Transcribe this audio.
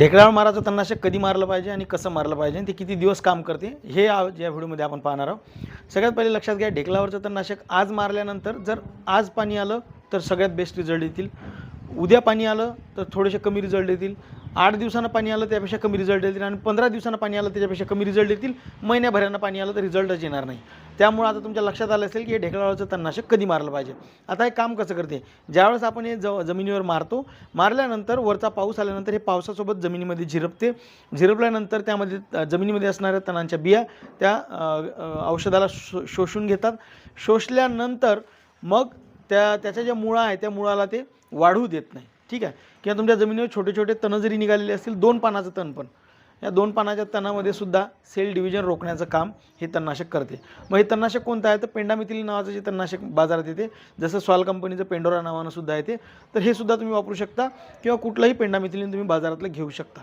ढेकळावर मारायचं तन्नाशक कधी मारलं पाहिजे आणि कसं मारलं पाहिजे आणि ते किती दिवस काम करते हे या व्हिडिओमध्ये आपण पाहणार आहोत. सगळ्यात पहिले लक्षात घ्या ढेकळावरचं तणनाशक आज मारल्यानंतर जर आज पाणी आलं तर सगळ्यात बेस्ट रिझल्ट येतील. उद्या पाणी आलं तर थोडेसे कमी रिझल्ट येतील. आठ दिवसांना पाणी आलं त्यापेक्षा कमी रिझल्ट येतील आणि पंधरा दिवसांना पाणी आलं त्याच्यापेक्षा कमी रिझल्ट येतील. महिन्याभरानं पाणी आलं तर रिझल्टच येणार नाही. त्यामुळे आता तुमच्या लक्षात आलं असेल की हे ढेकळावरचं तणनाशक कधी मारलं पाहिजे? आता हे काम कसं करते? ज्यावेळेस आपण हे ज जमिनीवर मारतो मारल्यानंतर वरचा पाऊस आल्यानंतर हे पावसासोबत जमिनीमध्ये झिरपते. झिरपल्यानंतर त्यामध्ये जमिनीमध्ये असणाऱ्या तणांच्या बिया त्या औषधाला शो शोषून घेतात. शोषल्यानंतर मग त्या त्याच्या ज्या मुळा आहे त्या मुळाला ते वाढू देत नाही. ठीक आहे. किंवा तुमच्या जमिनीवर छोटे छोटे तणं जरी निघालेले असतील दोन पानाचं तण पण. या दोन पानाच्या तणामध्ये सुद्धा सेल डिव्हिजन रोखण्याचं काम हे तणनाशक करते. मग हे तणनाशक कोणतं आहे? तर पेंडामिथिलीन नावाचं जे तणनाशक बाजारात येते जसं सॉल कंपनीचं पेंडोरा नावानं सुद्धा येते तर हे सुद्धा तुम्ही वापरू शकता किंवा कुठलंही पेंडामिथिलीन तुम्ही बाजारातलं घेऊ शकता.